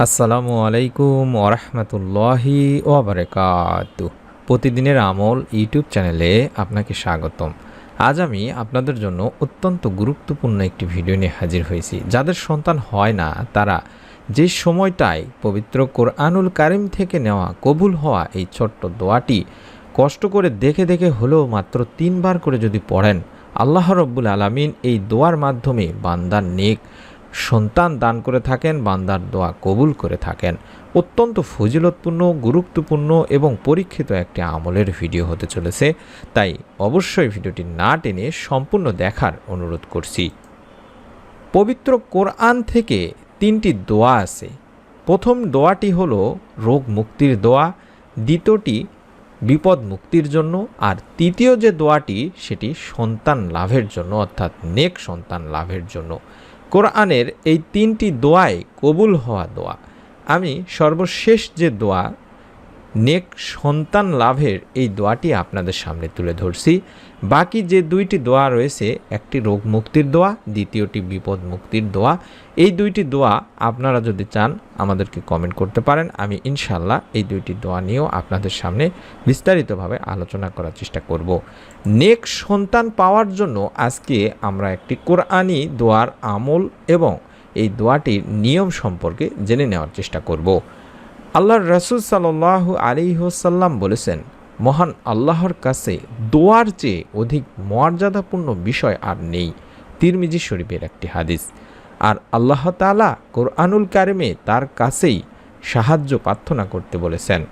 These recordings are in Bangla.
আসসালামু আলাইকুম ওরহমতুল্লাহি ওবরাকাত। প্রতিদিনের আমল ইউটিউব চ্যানেলে আপনাকে স্বাগতম। আজ আমি আপনাদের জন্য অত্যন্ত গুরুত্বপূর্ণ একটি ভিডিও নিয়ে হাজির হয়েছি। যাদের সন্তান হয় না, তারা যে সময়টায় পবিত্র কোরআনুল কারিম থেকে নেওয়া কবুল হওয়া এই ছোট্ট দোয়াটি কষ্ট করে দেখে দেখে হলেও মাত্র তিনবার করে যদি পড়েন, আল্লাহ রব্বুল আলমিন এই দোয়ার মাধ্যমে বান্দার নেক সন্তান দান করে থাকেন, বান্দার দোয়া কবুল করে থাকেন। অত্যন্ত ফজিলতপূর্ণ, গুরুত্বপূর্ণ এবং পরীক্ষিত একটি আমলের ভিডিও হতে চলেছে। তাই অবশ্যই ভিডিওটি না টেনে সম্পূর্ণ দেখার অনুরোধ করছি। পবিত্র কোরআন থেকে তিনটি দোয়া আছে। প্রথম দোয়াটি হলো রোগ মুক্তির দোয়া, দ্বিতীয়টি বিপদ মুক্তির জন্য, আর তৃতীয় যে দোয়াটি সেটি সন্তান লাভের জন্য, অর্থাৎ নেক সন্তান লাভের জন্য। কোরআনের এই তিনটি দোয়াই কবুল হওয়া দোয়া। আমি সর্বশেষ যে দোয়া নেক সন্তান লাভের এই দোয়াটি আপনাদের সামনে তুলে ধরছি। বাকি যে দুইটি দোয়া রয়েছে, একটি রোগ মুক্তির দোয়া, দ্বিতীয়টি বিপদ মুক্তির দোয়া। এই দুইটি দোয়া আপনারা যদি চান, আমাদেরকে কমেন্ট করতে পারেন। আমি ইনশাল্লাহ এই দুইটি দোয়া নিয়েও আপনাদের সামনে বিস্তারিতভাবে আলোচনা করার চেষ্টা করব। নেক সন্তান পাওয়ার জন্য আজকে আমরা একটি কোরআনি দোয়ার আমল এবং এই দোয়াটির নিয়ম সম্পর্কে জেনে নেওয়ার চেষ্টা করব। আল্লাহর রসুল সাল্লাহ আলিহসাল্লাম বলেছেন, মহান আল্লাহর কাছে দোয়ার চেয়ে অধিক মর্যাদাপূর্ণ বিষয় আর নেই। তিরমিজি শরীফের একটি হাদিস। আর আল্লাহ তালা কোরআনুল কারিমে তার কাছেই সাহায্য প্রার্থনা করতে বলেছেন।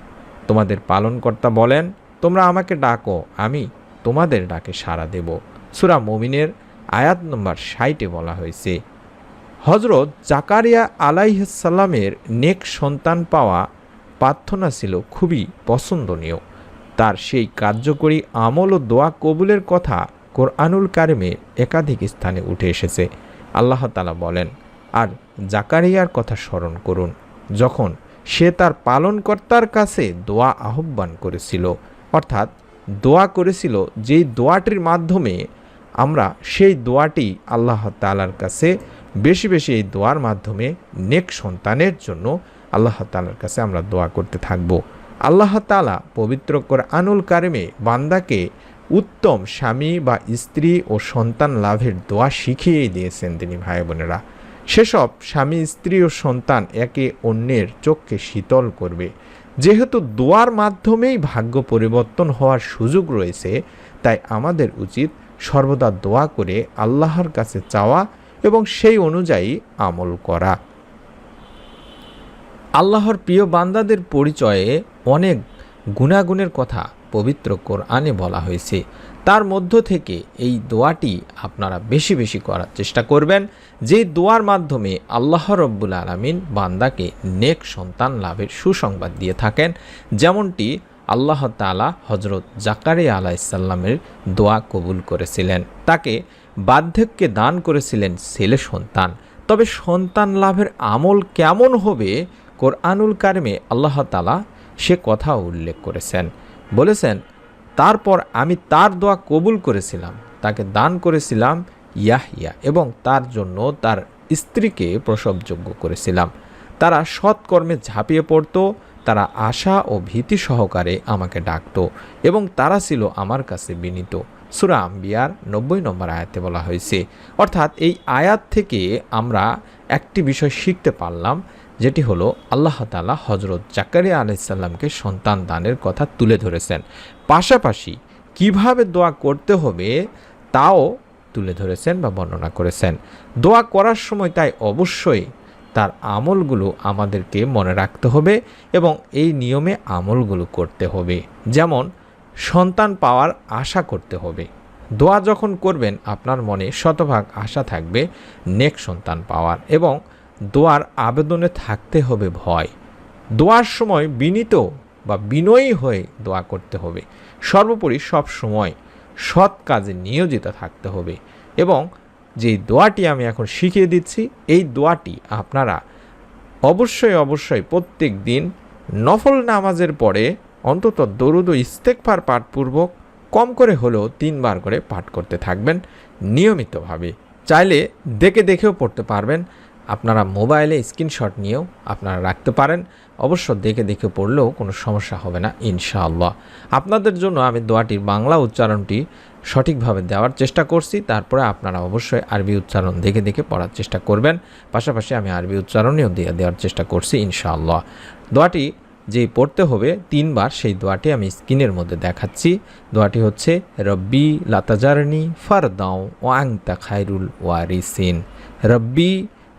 তোমাদের পালনকর্তা বলেন, তোমরা আমাকে ডাকো, আমি তোমাদের ডাকে সাড়া দেব। সুরা মমিনের আয়াত নম্বর ষাটে বলা হয়েছে হজরত জাকারিয়া আলাইসাল্লামের নেক সন্তান পাওয়া প্রার্থনা ছিল খুবই পছন্দনীয়। তার সেই কার্যকরী আমল ও দোয়া কবুলের কথা কোরআনুল কারিমে একাধিক স্থানে উঠে এসেছে। আল্লাহ তালা বলেন, আর জাকারিয়ার কথা স্মরণ করুন, যখন সে তার পালনকর্তার কাছে দোয়া আহ্বান করেছিল, অর্থাৎ দোয়া করেছিল যেই দোয়াটির মাধ্যমে আমরা সেই দোয়াটি আল্লাহ তালার কাছে বেশি বেশি এই দোয়ার মাধ্যমে নেক সন্তানের জন্য আল্লাহ তালার কাছে আমরা দোয়া করতে থাকব। আল্লাহ তালা পবিত্র আনুল কারিমে বান্দাকে উত্তম স্বামী বা স্ত্রী ও সন্তান লাভের দোয়া শিখিয়েই দিয়েছেন তিনি ভাই বোনেরা। সেসব স্বামী, স্ত্রী ও সন্তান একে অন্যের চোখকে শীতল করবে। যেহেতু দোয়ার মাধ্যমেই ভাগ্য পরিবর্তন হওয়ার সুযোগ রয়েছে, তাই আমাদের উচিত সর্বদা দোয়া করে আল্লাহর কাছে চাওয়া এবং সেই অনুযায়ী আমল করা। আল্লাহর প্রিয় বান্দাদের পরিচয়ে অনেক গুণাগুণের কথা পবিত্র কোরআনে বলা হয়েছে। তার মধ্য থেকে এই দোয়াটি আপনারা বেশি বেশি করার চেষ্টা করবেন, যে দোয়ার মাধ্যমে আল্লাহ রব্বুল আলমিন বান্দাকে নেক সন্তান লাভের সুসংবাদ দিয়ে থাকেন। যেমনটি আল্লাহ তালা হজরত জাকারে আলাইসাল্লামের দোয়া কবুল করেছিলেন। তাকে বার্ধক্যে দান করেছিলেন ছেলে সন্তান। তবে সন্তান লাভের আমল কেমন হবে? কোরআনুল কারিমে আল্লাহ তালা সে কথা উল্লেখ করেছেন। বলেছেন, তারপর আমি তার দোয়া কবুল করেছিলাম। তাকে দান করেছিলাম ইয়াহিয়া এবং তার জন্য তার স্ত্রীকে প্রসবযোগ্য করেছিলাম। তারা সৎকর্মে ঝাঁপিয়ে পড়ত, তারা আশা ও ভীতি সহকারে আমাকে ডাকত এবং তারা ছিল আমার কাছে বিনীত। সুরা আম্বিয়ার নব্বই নম্বর আয়াতে বলা হয়েছে। অর্থাৎ এই আয়াত থেকে আমরা একটি বিষয় শিখতে পারলাম, যেটি হলো আল্লাহ তালা হজরত জাকারিয়া আলাইসাল্লামকে সন্তান দানের কথা তুলে ধরেছেন। পাশাপাশি কীভাবে দোয়া করতে হবে তাও তুলে ধরেছেন বা বর্ণনা করেছেন। দোয়া করার সময় তাই অবশ্যই তার আমলগুলো আমাদেরকে মনে রাখতে হবে এবং এই নিয়মে আমলগুলো করতে হবে। যেমন সন্তান পাওয়ার আশা করতে হবে। দোয়া যখন করবেন, আপনার মনে শতভাগ আশা থাকবে, নেক সন্তান পাওয়ার এবং দোয়ার আবেদনে থাকতে হবে ভয়। দোয়ার সময় বিনীত বা বিনয়ী হয়ে দোয়া করতে হবে। সর্বোপরি সব সময় সৎ কাজে নিয়োজিত থাকতে হবে এবং যে দোয়াটি আমি এখন শিখিয়ে দিচ্ছি, এই দোয়াটি আপনারা অবশ্যই অবশ্যই প্রত্যেক দিন নফল নামাজের পরে অন্তত দরুদ ও ইস্তেকফার পাঠপূর্বক কম করে হলেও তিনবার করে পাঠ করতে থাকবেন নিয়মিতভাবে। চাইলে দেখে দেখেও পড়তে পারবেন। আপনারা মোবাইলে স্ক্রিনশট নিয়েও আপনারা রাখতে পারেন। অবশ্য দেখে দেখে পড়লেও কোনো সমস্যা হবে না, ইনশাআল্লাহ। আপনাদের জন্য আমি দোয়াটির বাংলা উচ্চারণটি সঠিকভাবে দেওয়ার চেষ্টা করছি। তারপরে আপনারা অবশ্যই আরবি উচ্চারণ দেখে দেখে পড়ার চেষ্টা করবেন। পাশাপাশি আমি আরবি উচ্চারণেও দিয়ে দেওয়ার চেষ্টা করছি, ইনশাআল্লাহ। দোয়াটি যে পড়তে হবে তিনবার সেই দোয়াটি আমি স্ক্রিনের মধ্যে দেখাচ্ছি। দোয়াটি হচ্ছে, রব্বি লাতাজারনি ফারদাও ওয়াংতা খায়রুল ওয়ারিসিন। রব্বি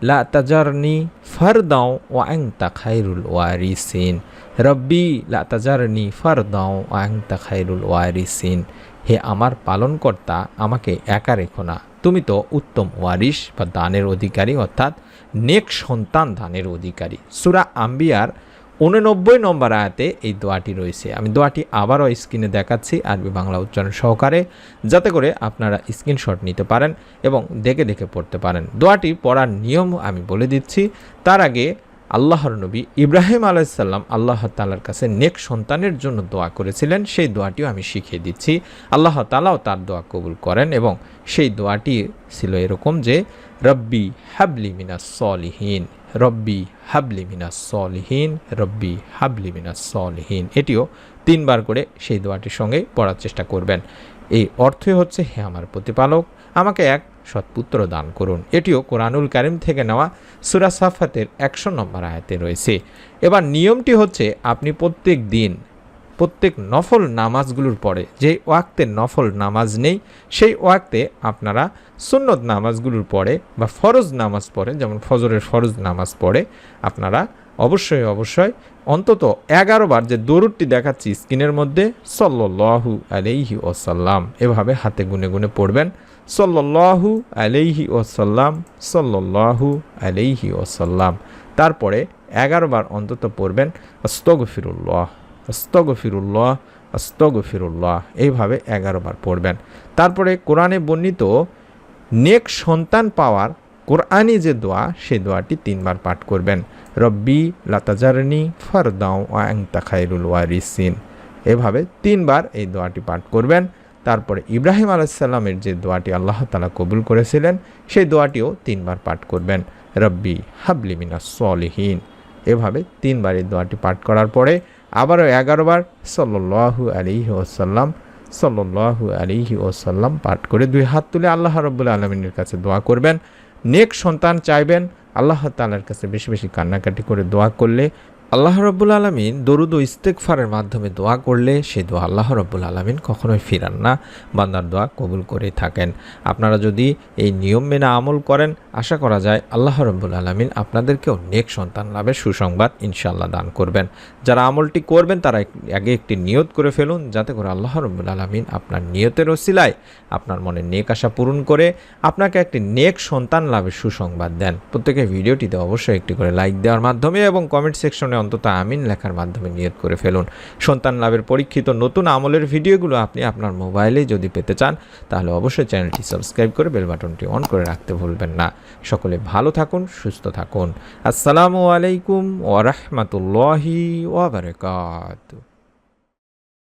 লা তাজারনি ফারদাও ওয়াংতা খায়রুল ওয়ারিসিন। রব্বি লা তাজারনি ফারদাও ওয়াংতা খায়রুল ওয়ারিসিন। হে আমার পালনকর্তা, আমাকে একা রেখো না। তুমি তো উত্তম ওয়ারিস বা দানের অধিকারী, অর্থাৎ নেক সন্তান দানের অধিকারী। সুরা আম্বিয়ার উননব্বই নম্বর আয়াতে এই দোয়াটি রয়েছে। আমি দোয়াটি আবারও স্ক্রিনে দেখাচ্ছি আরবি বাংলা উচ্চারণ সহকারে, যাতে করে আপনারা স্ক্রিনশট নিতে পারেন এবং দেখে দেখে পড়তে পারেন। দোয়াটি পড়ার নিয়ম আমি বলে দিচ্ছি। তার আগে আল্লাহর নবী ইব্রাহিম আলাইসাল্লাম আল্লাহ তালার কাছে নেক সন্তানের জন্য দোয়া করেছিলেন। সেই দোয়াটিও আমি শিখিয়ে দিচ্ছি। আল্লাহ তালাও তার দোয়া কবুল করেন এবং সেই দোয়াটি ছিল এরকম যে, রব্বি হাবলি মিনাস সলিহীন, রব্বি হাবলি মিনাস সলিহীন, রব্বি হাবলি মিনাস সলিহীন। এটিও তিনবার করে সেই দোয়াটির সঙ্গে পড়ার চেষ্টা করবেন। এই অর্থই হচ্ছে, হে আমার প্রতিপালক, আমাকে এক সৎপুত্র দান করুন। এটিও কোরআনুল কারিম থেকে নেওয়া সুরা সাফাতের একশো নম্বর আয়াতে রয়েছে। এবার নিয়মটি হচ্ছে আপনি প্রত্যেক দিন প্রত্যেক নফল নামাজগুলোর পরে, যে ওয়াক্তে নফল নামাজ নেই, সেই ওয়াক্তে আপনারা সুন্নত নামাজগুলোর পরে বা ফরজ নামাজ পড়ে, যেমন ফজরের ফরজ নামাজ পড়ে, আপনারা অবশ্যই অবশ্যই অন্তত এগারো বার যে দরুদটি দেখাচ্ছি স্ক্রিনের মধ্যে সল্লাহু আলাইহি ওসাল্লাম এভাবে হাতে গুনে গুনে পড়বেন। সল্লাহু আলাইহি ওসাল্লাম সল্লাহু আলাইহি ওসাল্লাম তারপরে এগারো বার অন্তত পড়বেন, আস্তগফিরুল্লাহ আস্তগফিরুল্লাহ আস্তগফিরুল্লাহ, এইভাবে এগারো বার পড়বেন। তারপরে কোরআনে বর্ণিত, নেক সন্তান পাওয়ার কোরআনি যে দোয়া সেই দোয়াটি তিনবার পাঠ করবেন। রব্বি লাতাজারনি ফারদাও ওয়াংতা খাইরুল ওয়ারিসিন। এভাবে তিনবার এই দোয়াটি পাঠ করবেন। তারপরে ইব্রাহিম আলাইসাল্লামের যে দোয়াটি আল্লাহ তালা কবুল করেছিলেন, সেই দোয়াটিও তিনবার পাঠ করবেন। রব্বি হাবলি মিনাস সলিহীন। এভাবে তিনবার এই দোয়াটি পাঠ করার পরে আবারও এগারোবার সল্লাহু আলিহি ওসাল্লাম সল্লাহু আলিহি ওসাল্লাম পাঠ করে দুই হাত তুলে আল্লাহ রব্বুল আলমিনের কাছে দোয়া করবেন। নেক সন্তান চাইবেন, আল্লাহ তালার কাছে বেশি বেশি কান্নাকাটি করে দোয়া করলে আল্লাহ রব্বুল আলমিন দরুদ ও ইস্তেকফারের মাধ্যমে দোয়া করলে সে দোয়া আল্লাহ রব্বুল আলমিন কখনোই ফিরান না, বান্দার দোয়া কবুল করে থাকেন। আপনারা যদি এই নিয়ম মেনে আমল করেন, আশা করা যায় আল্লাহ রব্বুল আলমিন আপনাদেরকেও নেক সন্তান লাভের সুসংবাদ ইনশাল্লাহ দান করবেন। যারা আমলটি করবেন, তারা আগে একটি নিয়ত করে ফেলুন, যাতে করে আল্লাহ রব্বুল আলমিন আপনার নিয়তের ওসিলায় আপনার মনে নেক আশা পূরণ করে আপনাকে একটি নেক সন্তান লাভের সুসংবাদ দেন। প্রত্যেকে ভিডিওটিতে অবশ্যই একটি করে লাইক দেওয়ার মাধ্যমে এবং কমেন্ট সেকশনে অন্তত আমিন লেখার মাধ্যমে নিয়োগ করে ফেলুন। সন্তান লাভের পরীক্ষিত নতুন আমলের ভিডিওগুলো আপনি আপনার মোবাইলে যদি পেতে চান, তাহলে অবশ্যই চ্যানেলটি সাবস্ক্রাইব করে বেল বাটনটি অন করে রাখতে ভুলবেন না। সকলে ভালো থাকুন, সুস্থ থাকুন। আসসালামু আলাইকুম ওরহমতুল্লাহি ওবরকাত